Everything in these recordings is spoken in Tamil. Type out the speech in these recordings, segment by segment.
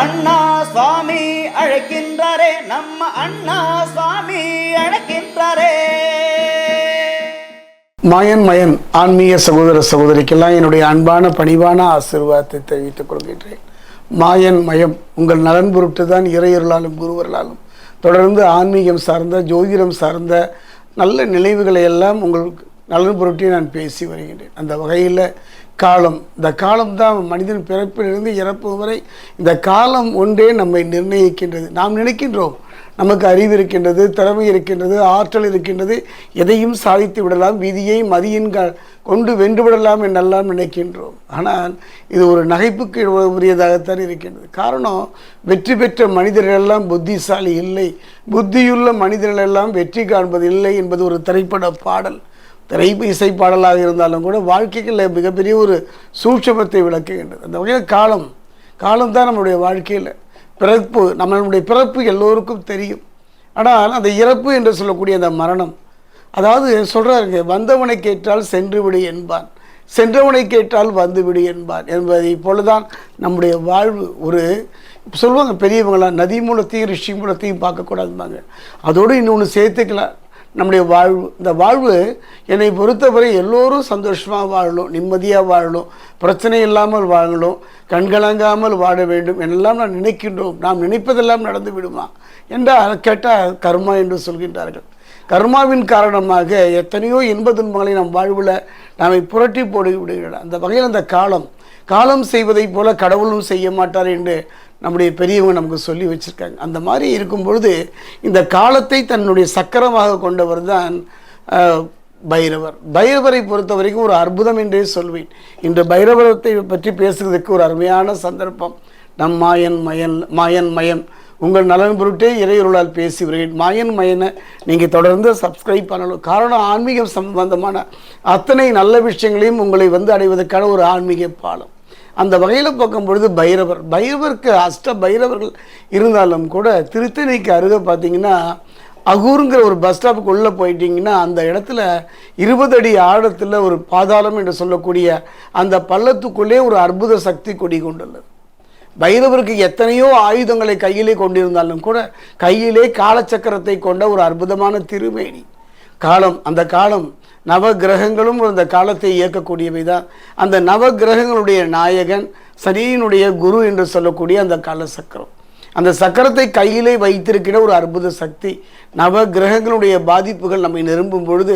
அண்ணா சுவாமி அழைக்கின்றாரே நம்ம அண்ணா சுவாமி அழைக்கின்றாரே. மாயன் மயன் ஆன்மீக சகோதர சகோதரிக்கெல்லாம் என்னுடைய அன்பான பணிவான ஆசீர்வாதத்தை தெரிவித்துக் கொள்கின்றேன். மாயன் மயம் உங்கள் நலன் பொருட்டு தான் இறையர்களாலும் குருவர்களாலும் தொடர்ந்து ஆன்மீகம் சார்ந்த ஜோதிடம் சார்ந்த நல்ல நினைவுகளை எல்லாம் உங்களுக்கு நலன் பொருட்டே நான் பேசி வருகின்றேன். அந்த வகையில் காலம். இந்த காலம் தான் மனிதன் பிறப்பிலிருந்து இறப்பு வரை இந்த காலம் ஒன்றே நம்மை நிர்ணயிக்கின்றது. நாம் நினைக்கின்றோம். நமக்கு அறிவு இருக்கின்றது திறமை இருக்கின்றது ஆற்றல் இருக்கின்றது. எதையும் சாதித்து விடலாம் விதியை மதியின் கொண்டு வென்று விடலாம் என்றெல்லாம் நினைக்கின்றோம். ஆனால் இது ஒரு நகைப்புக்கு உரியதாகத்தான் இருக்கின்றது. காரணம் வெற்றி பெற்ற மனிதர்களெல்லாம் புத்திசாலி இல்லை. புத்தியுள்ள மனிதர்களெல்லாம் வெற்றி காண்பது இல்லை என்பது ஒரு திரைப்பட பாடல். திரைப்பு இசை பாடலாக இருந்தாலும் கூட வாழ்க்கைகளில் மிகப்பெரிய ஒரு சூட்சமத்தை விளக்குகின்றது. அந்த வகையில் காலம் காலம் தான் நம்மளுடைய வாழ்க்கையில் பிறப்பு நம்மளுடைய பிறப்பு எல்லோருக்கும் தெரியும். ஆனால் அந்த இறப்பு என்று சொல்லக்கூடிய அந்த மரணம் அதாவது சொல்கிறாருங்க வந்தவனை கேட்டால் சென்று விடு என்பான். சென்றவனை கேட்டால் வந்துவிடு என்பார் என்பான். என்பதை போலதான் நம்முடைய வாழ்வு ஒரு சொல்லுவாங்க பெரியவங்களாம் நதி மூலத்தையும் ரிஷி மூலத்தையும் பார்க்கக்கூடாதும்பாங்க. அதோடு இன்னொன்று சேர்த்துக்கலாம். நம்முடைய வாழ்வு இந்த வாழ்வு என்னை பொறுத்தவரை எல்லோரும் சந்தோஷமாக வாழணும் நிம்மதியாக வாழணும் பிரச்சனை இல்லாமல் வாழணும் கண்கலங்காமல் வாழ வேண்டும் என்றெல்லாம் நான் நினைக்கின்றோம். நாம் நினைப்பதெல்லாம் நடந்து விடுமா என்றால் கேட்டால் கர்மா என்று சொல்கின்றார்கள். கர்மாவின் காரணமாக எத்தனையோ இன்ப துன்பங்களை நம் வாழ்வில் நாமை புரட்டி போடு விடுகிறோம் அந்த வகையில் அந்த காலம் காலம் செய்வதைப் போல கடவுளும் செய்ய மாட்டார் என்று நம்முடைய பெரியவங்க நமக்கு சொல்லி வச்சிருக்காங்க. அந்த மாதிரி இருக்கும் பொழுது இந்த காலத்தை தன்னுடைய சக்கரமாக கொண்டவர் தான் பைரவர். பைரவரை பொறுத்த வரைக்கும் ஒரு அற்புதம் என்றே சொல்வேன். இன்று பைரவரத்தை பற்றி பேசுகிறதுக்கு ஒரு அருமையான சந்தர்ப்பம். நம் மாயன் மயன் மாயன் மயன் உங்கள் நலன் பொருட்டே இறையொருளால் பேசி வருகிறேன். மாயன் மயனை நீங்கள் தொடர்ந்து சப்ஸ்கிரைப் பண்ணணும். காரணம் ஆன்மீகம் சம்பந்தமான அத்தனை நல்ல விஷயங்களையும் உங்களை வந்து அடைவதற்கான ஒரு ஆன்மீக பாலம். அந்த வகையில் பார்க்கும் பொழுது பைரவர் பைரவருக்கு அஷ்ட பைரவர்கள் இருந்தாலும் கூட திருத்தணிக்கு அருகே பார்த்தீங்கன்னா அகூருங்கிற ஒரு பஸ் ஸ்டாப்புக்கு உள்ளே போயிட்டீங்கன்னா அந்த இடத்துல இருபது அடி ஆழத்தில் ஒரு பாதாளம் என்று சொல்லக்கூடிய அந்த பள்ளத்துக்குள்ளே ஒரு அற்புத சக்தி கொடி கொண்டுள்ளது. பைரவருக்கு எத்தனையோ ஆயுதங்களை கையிலே கொண்டிருந்தாலும் கூட கையிலே காலச்சக்கரத்தை கொண்ட ஒரு அற்புதமான திருமேனி. காலம் அந்த காலம் நவ கிரகங்களும் அந்த காலத்தை இயக்கக்கூடியவை தான். அந்த நவ கிரகங்களுடைய நாயகன் சனியினுடைய குரு என்று சொல்லக்கூடிய அந்த கால சக்கரம். அந்த சக்கரத்தை கையிலே வைத்திருக்கிற ஒரு அற்புத சக்தி. நவ கிரகங்களுடைய பாதிப்புகள் நம்மை நிரும்பும் பொழுது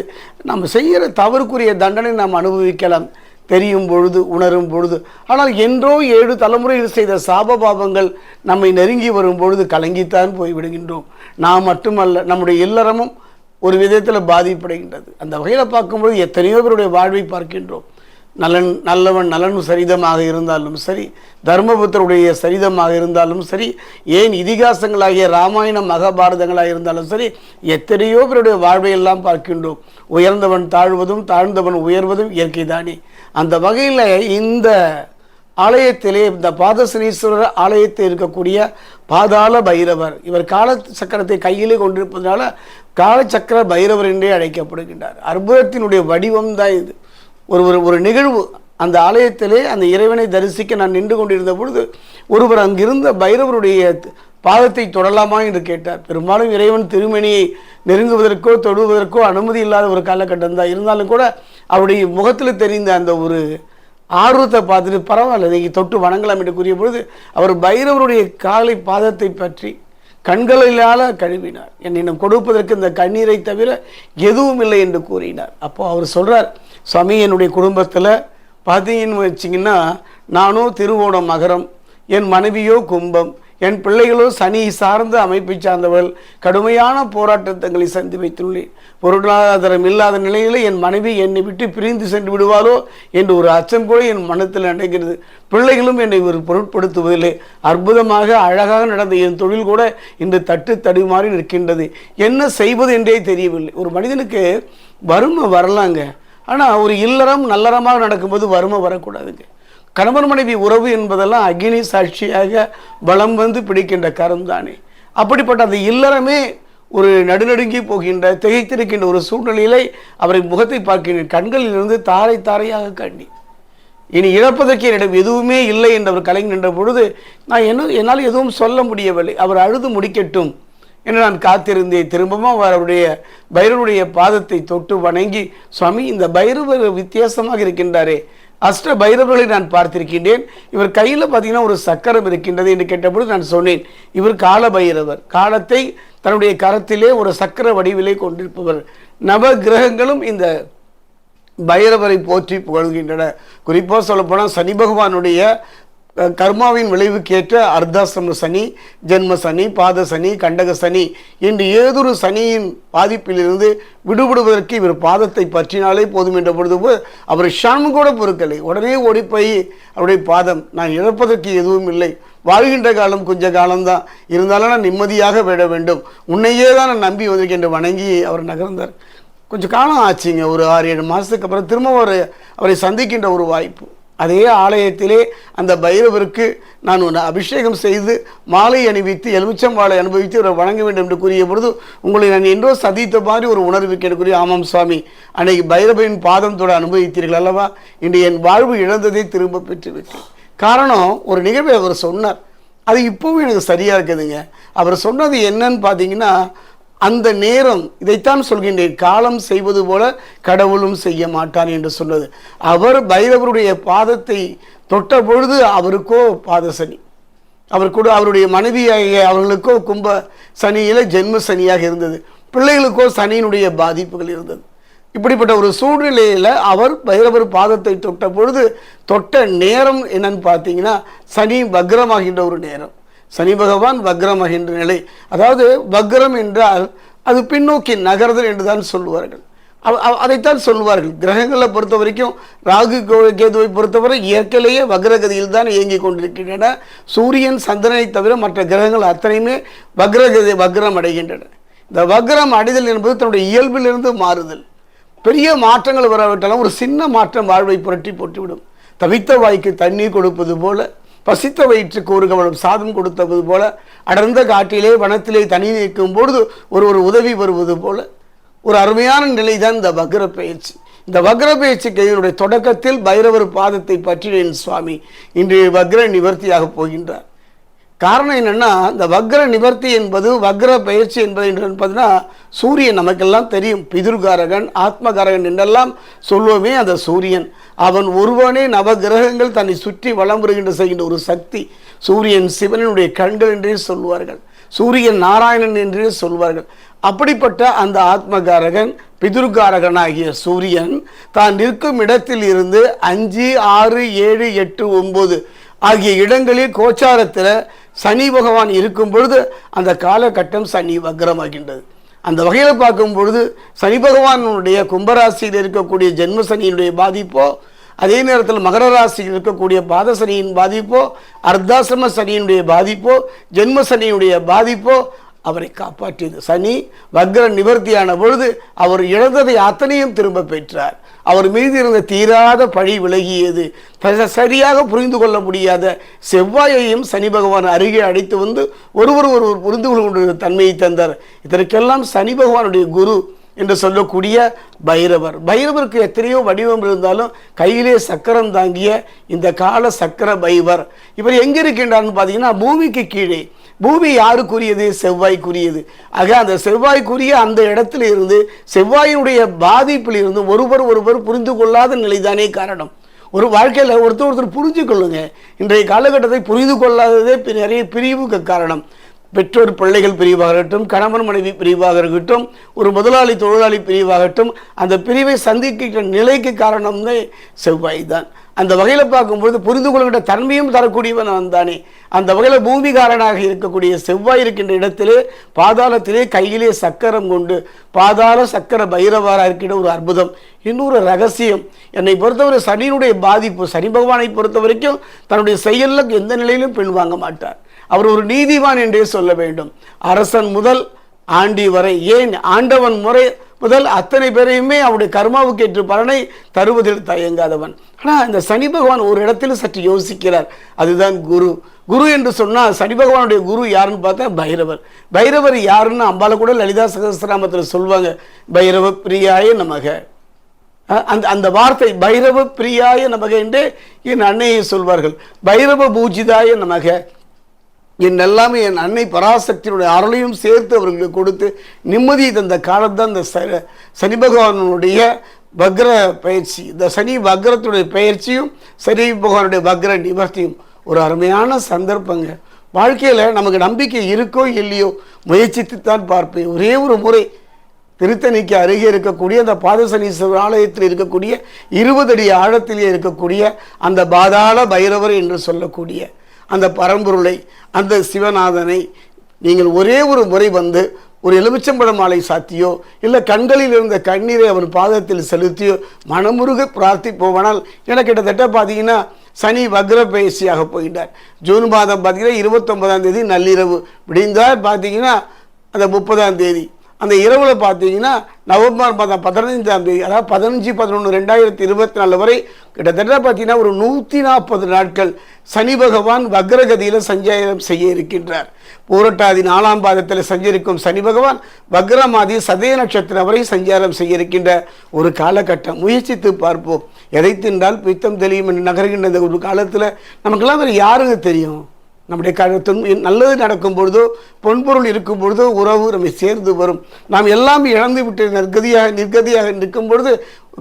நம்ம செய்கிற தவறுக்குரிய தண்டனை நாம் அனுபவிக்கலாம். தெரியும் பொழுது உணரும் பொழுது. ஆனால் என்றோ ஏழு தலைமுறையில் செய்த சாபபாவங்கள் நம்மை நெருங்கி வரும் பொழுது கலங்கித்தான் போய் விடுகின்றோம் நாம் மட்டுமல்ல நம்முடைய இல்லறமும் ஒரு விதத்தில் பாதிப்படைகின்றது. அந்த வகையில் பார்க்கும்போது எத்தனையோ பேருடைய வாழ்வை பார்க்கின்றோம். நலன் நல்லவன் நலன் சரிதமாக இருந்தாலும் சரி தர்மபுத்தருடைய சரிதமாக இருந்தாலும் சரி ஏன் இதிகாசங்களாகிய ராமாயணம் மகாபாரதங்களாக இருந்தாலும் சரி எத்தனையோ பேருடைய வாழ்வை எல்லாம் பார்க்கின்றோம். உயர்ந்தவன் தாழ்வதும் தாழ்ந்தவன் உயர்வதும் இயற்கை தானே அந்த வகையில் இந்த ஆலயத்திலே இந்த பாதசனீஸ்வரர் ஆலயத்தில் இருக்கக்கூடிய பாதாள பைரவர். இவர் கால சக்கரத்தை கையிலே கொண்டிருப்பதனால காலச்சக்கர பைரவர் என்றே அழைக்கப்படுகின்றார். அற்புதத்தினுடைய வடிவம் தான் இது. ஒரு ஒரு ஒரு நிகழ்வு. அந்த ஆலயத்திலே அந்த இறைவனை தரிசிக்க நான் நின்று கொண்டிருந்த பொழுது ஒருவர் அங்கிருந்த பைரவருடைய பாதத்தை தொடலாமா என்று கேட்டார். பெரும்பாலும் இறைவன் திருமணியை நெருங்குவதற்கோ தொடுவதற்கோ அனுமதி இல்லாத ஒரு காலகட்டம் தான் இருந்தாலும் கூட அவருடைய முகத்தில் தெரிந்த அந்த ஒரு ஆர்வத்தை பார்த்துட்டு பரவாயில்ல நீங்கள் தொட்டு வணங்கலாம் என்று கூறிய பொழுது அவர் பைரவருடைய காலை பாதத்தை பற்றி கண்களிலால கழுவினார். என்னிடம் கொடுப்பதற்கு இந்த கண்ணீரை தவிர எதுவும் இல்லை என்று கூறினார். அப்போது அவர் சொல்கிறார் சுவாமி என்னுடைய குடும்பத்தில் பார்த்தீங்கன்னு வச்சிங்கன்னா நானும் திருவோணம் மகரம் என் மனைவியோ கும்பம் என் பிள்ளைகளும் சனி சார்ந்த அமைப்பை சார்ந்தவர்கள் கடுமையான போராட்டங்களை சந்தி வைத்துள்ளேன். பொருளாதாரம் இல்லாத நிலையில் என் மனைவி என்னை விட்டு பிரிந்து சென்று விடுவாரோ என்று ஒரு அச்சம் கூட என் மனத்தில் நடக்கிறது பிள்ளைகளும் என்னை ஒரு பொருட்படுத்துவதில்லை. அற்புதமாக அழகாக நடந்த என் தொழில் கூட இன்று தட்டு தடுமாறி நிற்கின்றது. என்ன செய்வது என்றே தெரியவில்லை. ஒரு மனிதனுக்கு வறுமை வரலாங்க. ஆனால் ஒரு இல்லறம் நல்லறமாக நடக்கும்போது வறுமை வரக்கூடாதுங்க. கணவன் மனைவி உறவு என்பதெல்லாம் அக்னி சாட்சியாக பலம் வந்து பிடிக்கின்ற கரம் தானே அப்படிப்பட்ட அந்த இல்லறமே ஒரு நடுநடுங்கி போகின்ற திகைத்திருக்கின்ற ஒரு சூழ்நிலையிலே அவரை முகத்தை பார்க்கின்ற கண்களிலிருந்து தாரை தாரையாக கண்ணி. இனி இழப்பதற்கு என்னிடம் எதுவுமே இல்லை என்று அவர் கலைஞர் நின்ற பொழுது நான் என்ன என்னால் எதுவும் சொல்ல முடியவில்லை. அவர் அழுது முடிக்கட்டும் என்று நான் காத்திருந்தேன். திரும்பவும் அவர் அவருடைய பைரவருடைய பாதத்தை தொட்டு வணங்கி சுவாமி இந்த பைரவர் வித்தியாசமாக இருக்கின்றாரே. அஷ்ட பைரவர்களை நான் பார்த்திருக்கின்றேன். இவர் கையில் பார்த்தீங்கன்னா ஒரு சக்கரம் இருக்கின்றது என்று கேட்டபொழுது நான் சொன்னேன் இவர் கால பைரவர் காலத்தை தன்னுடைய கரத்திலே ஒரு சக்கர வடிவிலே கொண்டிருப்பவர். நவ கிரகங்களும் இந்த பைரவரை போற்றி புகழ்கின்றன. குறிப்பாக சொல்லப்போனால் சனி பகவானுடைய கர்மாவின் விளைவுக்கேற்ற அர்த்தாசிரம சனி ஜென்ம சனி பாத சனி கண்டக சனி என்று ஏதொரு சனியின் பாதிப்பிலிருந்து விடுபடுவதற்கு இவர் பாதத்தை பற்றினாலே போதும் என்ற பொழுது போல் அவர் ஷாம் கூட பொறுக்கலை. உடனே ஓடிப்போய் அவருடைய பாதம் நான் இழப்பதற்கு எதுவும் இல்லை. வாழ்கின்ற காலம் கொஞ்ச காலம்தான். இருந்தாலும் நான் நிம்மதியாக விட வேண்டும். உன்னையே தான் நான் நம்பி வந்திருக்கேன் என்று வணங்கி அவர் நகர்ந்தார். கொஞ்சம் காலம் ஆச்சுங்க. ஒரு ஆறு ஏழு மாதத்துக்கு அப்புறம் திரும்ப அவரை அவரை சந்திக்கின்ற ஒரு வாய்ப்பு. அதே ஆலயத்திலே அந்த பைரவருக்கு நான் ஒன்று அபிஷேகம் செய்து மாலை அணிவித்து எலுமிச்சம் வாழை அனுபவித்து இவரை வணங்க வேண்டும் என்று கூறிய பொழுது உங்களை நான் என்றோ சதித்த மாதிரி ஒரு உணர்வு கேட்கக்கூடிய ஆமாம் சுவாமி அன்னைக்கு பைரவரின் பாதத்தோடு அனுபவித்தீர்கள் அல்லவா? இன்று என் வாழ்வு இழந்ததை திரும்ப பெற்றுவிட்டேன். காரணம் ஒரு நிகழ்வை அவர் சொன்னார். அது இப்போவும் எனக்கு சரியாக இருக்குதுங்க. அவர் சொன்னது என்னன்னு பார்த்தீங்கன்னா அந்த நேரம் இதைத்தான் சொல்கின்றேன் காலம் செய்வது போல கடவுளும் செய்ய மாட்டார் என்று சொன்னது அவர் பைரவருடைய பாதத்தை தொட்ட பொழுது அவருக்கோ பாதசனி அவர் கூட அவருடைய மனைவியாகிய அவர்களுக்கோ கும்ப சனியில் ஜென்ம சனியாக இருந்தது. பிள்ளைகளுக்கோ சனியினுடைய பாதிப்புகள் இருந்தது. இப்படிப்பட்ட ஒரு சூழ்நிலையில் அவர் பைரவர் பாதத்தை தொட்ட பொழுது தொட்ட நேரம் என்னன்னு பார்த்தீங்கன்னா சனி வக்ரமாகின்ற ஒரு நேரம். சனி பகவான் வக்ரமாகின்ற நிலை. அதாவது வக்ரம் என்றால் அது பின்னோக்கி நகர்தல் என்று தான் சொல்லுவார்கள். அவ- அவ- அதைத்தான் சொல்லுவார்கள். கிரகங்களை பொறுத்த வரைக்கும் ராகு கோ- கேதுவை பொறுத்தவரை இயற்கையிலேயே வக்ரகதியில் தான் இயங்கிக் கொண்டிருக்கின்றன. சூரியன் சந்திரனை தவிர மற்ற கிரகங்கள் அத்தனையுமே வக்ரகதி வக்ரம் அடைகின்றன. இந்த வக்ரம் அடைதல் என்பது தன்னுடைய இயல்பிலிருந்து மாறுதல். பெரிய மாற்றங்கள் வராவிட்டாலும் ஒரு சின்ன மாற்றம் வாழ்வை புரட்டி போட்டுவிடும். தவித்த வாய்க்கு தண்ணீர் கொடுப்பது போல பசித்த வயிற்றுக்கு ஒரு கவனம் சாதம் கொடுத்தது போல அடர்ந்த காட்டிலே வனத்திலே தனி நிற்கும் பொழுது ஒரு ஒரு உதவி வருவது போல ஒரு அருமையான நிலை தான் இந்த வக்ர பயிற்சி இந்த வக்ர பயிற்சிக்கு என்னுடைய தொடக்கத்தில் பைரவர் பாதத்தை பற்றினேன் சுவாமி. இன்று வக்ர நிவர்த்தியாக போகின்றார். காரணம் என்னென்னா இந்த வக்ர நிவர்த்தி என்பது வக்ர பயிற்சி என்பது என்று பார்த்தீங்கன்னா சூரியன் நமக்கெல்லாம் தெரியும். பிதுர்காரகன் ஆத்மகாரகன் என்றெல்லாம் சொல்லுவோமே அந்த சூரியன். அவன் ஒருவனே நவகிரகங்கள் தன்னை சுற்றி வளம் வருகின்ற செய்கின்ற ஒரு சக்தி. சூரியன் சிவனுடைய கண்கள் என்றே சொல்வார்கள். சூரியன் நாராயணன் என்றே சொல்வார்கள். அப்படிப்பட்ட அந்த ஆத்மகாரகன் பிதுர்காரகனாகிய சூரியன் தான் நிற்கும் இடத்தில் இருந்து அஞ்சு ஆறு ஏழு எட்டு ஒன்பது ஆகிய இடங்களில் கோச்சாரத்தில் சனி பகவான் இருக்கும் பொழுது அந்த காலகட்டம் சனி வக்ரமாகின்றது அந்த வகையில் பார்க்கும் பொழுது சனி பகவானுடைய கும்பராசியில் இருக்கக்கூடிய ஜென்ம சனியினுடைய பாதிப்போ அதே நேரத்தில் மகர ராசியில் இருக்கக்கூடிய பாதசனியின் பாதிப்போ அர்த்தாசிரம சனியினுடைய பாதிப்போ ஜென்ம சனியினுடைய பாதிப்போ அவரை காப்பாற்றியது. சனி வக்ர நிவர்த்தியான பொழுது அவர் இழந்ததை அத்தனையும் திரும்ப பெற்றார். அவர் மீது இருந்த தீராத பழி விலகியது. சரியாக புரிந்து கொள்ள முடியாத செவ்வாயையும் சனி பகவான் அருகே அழைத்து வந்து ஒருவர் ஒருவர் புரிந்து கொள்ள தன்மையை தந்தார். இதற்கெல்லாம் சனி பகவானுடைய குரு என்று சொல்லக்கூடிய பைரவர். பைரவருக்கு எத்தனையோ வடிவம் இருந்தாலும் கையிலே சக்கரம் தாங்கிய இந்த கால சக்கர பைவர். இவர் எங்கே இருக்கின்றார்னு பார்த்தீங்கன்னா பூமிக்கு கீழே. பூமி யாருக்குரியது? செவ்வாய்க்குரியது. ஆக அந்த செவ்வாய்க்குரிய அந்த இடத்துல இருந்து செவ்வாயினுடைய பாதிப்பில் இருந்து ஒருவர் ஒருவர் புரிந்து கொள்ளாத நிலைதானே காரணம். ஒரு வாழ்க்கையில் ஒருத்தர் ஒருத்தர் புரிஞ்சு கொள்ளுங்க. இன்றைய காலகட்டத்தை புரிந்து கொள்ளாததே நிறைய பிரிவுக்கு காரணம். பெற்றோர் பிள்ளைகள் பிரிவாகட்டும் கணவன் மனைவி பிரிவாக இருக்கட்டும் ஒரு முதலாளி தொழிலாளி பிரிவாகட்டும் அந்த பிரிவை சந்திக்கின்ற நிலைக்கு காரணம்னே செவ்வாய் தான் அந்த வகையில் பார்க்கும்பொழுது புரிந்து கொள்கின்ற தன்மையும் தரக்கூடியவன் அவன் தானே. அந்த வகையில் பூமிகாரனாக இருக்கக்கூடிய செவ்வாய் இருக்கின்ற இடத்திலே பாதாளத்திலே கையிலே சக்கரம் கொண்டு பாதாள சக்கர பைரவராக இருக்கின்ற ஒரு அற்புதம். இன்னொரு ரகசியம் என்னை பொறுத்தவரை சனியினுடைய பாதிப்பு சனி பகவானை பொறுத்த வரைக்கும் தன்னுடைய செயலில் எந்த நிலையிலும் பின் வாங்க மாட்டார். அவர் ஒரு நீதிவான் என்றே சொல்ல வேண்டும். அரசன் முதல் ஆண்டி வரை ஏன் ஆண்டவன் முறை முதல் அத்தனை பேரையுமே அவருடைய கர்மாவுக்கு ஏற்ற பலனை தருவதில் தயங்காதவன். ஆனால் இந்த சனி பகவான் ஒரு இடத்தில் சற்று யோசிக்கிறார். அதுதான் குரு. குரு என்று சொன்னால் சனி பகவானுடைய குரு யாருன்னு பார்த்தா பைரவர். பைரவர் யாருன்னு அம்பால கூட லலிதா சகசிராமத்தில் சொல்லுவாங்க பைரவ பிரியாய நமக. அந்த அந்த வார்த்தை பைரவ பிரியாய நமக என்று என் அன்னையை சொல்வார்கள். பைரவ பூஜிதாய நமக. என் எல்லாமே என் அன்னை பராசக்தியினுடைய அருளையும் சேர்த்து அவர்களுக்கு கொடுத்து நிம்மதியை தந்த காலம்தான் இந்த ச சனி பகவானுடைய வக்ர பயிற்சி. இந்த சனி வக்ரத்துடைய பயிற்சியும் சனி பகவானுடைய வக்ர நிவர்த்தியும். ஒரு அருமையான சந்தர்ப்பங்க. வாழ்க்கையில் நமக்கு நம்பிக்கை இருக்கோ இல்லையோ முயற்சித்துத்தான் பார்ப்பேன். ஒரே ஒரு முறை திருத்தணிக்கு அருகே இருக்கக்கூடிய அந்த பாதசனீஸ்வரர் ஆலயத்தில் இருக்கக்கூடிய இருபது அடி ஆழத்திலே இருக்கக்கூடிய அந்த பாதாள பைரவர் என்று சொல்லக்கூடிய அந்த பரம்பொருளை அந்த சிவநாதனை நீங்கள் ஒரே ஒரு முறை வந்து ஒரு எலுமிச்சம்பழ மாலை சாத்தியோ இல்லை கண்களில் இருந்த கண்ணீரை அவன் பாதத்தில் செலுத்தியோ மனமுருக பிரார்த்திப்போவனால் எனக்கு கிட்டத்தட்ட பார்த்தீங்கன்னா சனி வக்ர பயிற்சியாக போயிட்டார் ஜூன் மாதம் பார்த்தீங்கன்னா இருபத்தொன்பதாம் தேதி நள்ளிரவு. விடிந்தால் பார்த்தீங்கன்னா அந்த முப்பதாம் தேதி. அந்த இரவில் பார்த்தீங்கன்னா நவம்பர் மாதம் பதினஞ்சாம் தேதி அதாவது பதினஞ்சு பதினொன்று ரெண்டாயிரத்தி இருபத்தி நாலு வரை கிட்டத்தட்ட பார்த்தீங்கன்னா ஒரு நூற்றி நாற்பது நாட்கள் சனி பகவான் வக்ரகதியில் சஞ்சாரம் செய்ய இருக்கின்றார். பூரட்டாதி நாலாம் பாதத்தில் சஞ்சரிக்கும் சனி பகவான் வக்ரமாதி சதய நட்சத்திரம் வரை சஞ்சாரம் செய்ய இருக்கின்ற ஒரு காலகட்டம். முயற்சித்து பார்ப்போம். எதை தின்றால் பித்தம் தெளியும் என்று நகர்கின்ற இந்த ஒரு காலத்தில். நமக்கெல்லாம் வேறு யாருங்க தெரியும்? நம்முடைய கழுத்து நல்லது நடக்கும் பொழுதோ பொன்பொருள் இருக்கும் பொழுதோ உறவு நம்மை சேர்ந்து வரும். நாம் எல்லாம் இழந்து விட்டு நிர்கதியாக நிர்கதியாக நிற்கும் பொழுது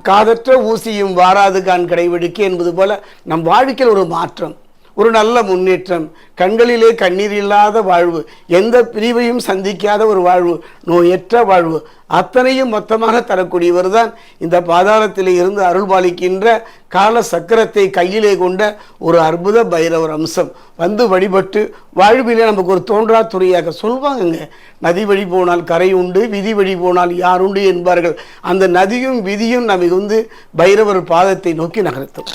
காதற்ற ஊசியும் வாராது கான் கடைவெடுக்க என்பது போல நம் வாழ்க்கையில் ஒரு மாற்றம். ஒரு நல்ல முன்னேற்றம். கண்களிலே கண்ணீர் இல்லாத வாழ்வு எந்த பிரிவையும் சந்திக்காத ஒரு வாழ்வு நோயற்ற வாழ்வு அத்தனையும் மொத்தமாக தரக்கூடியவர் தான் இந்த பாதாளத்தில் இருந்து அருள்பாலிக்கின்ற கால சக்கரத்தை கையிலே கொண்ட ஒரு அற்புத பைரவர் அம்சம். வந்து வழிபட்டு வாழ்விலே நமக்கு ஒரு தோன்றா துறையாக சொல்வாங்கங்க. நதி வழி போனால் கரை உண்டு விதி வழி போனால் யார் உண்டு என்பார்கள். அந்த நதியும் விதியும் நமக்கு வந்து பைரவர் பாதத்தை நோக்கி நகர்த்தும்.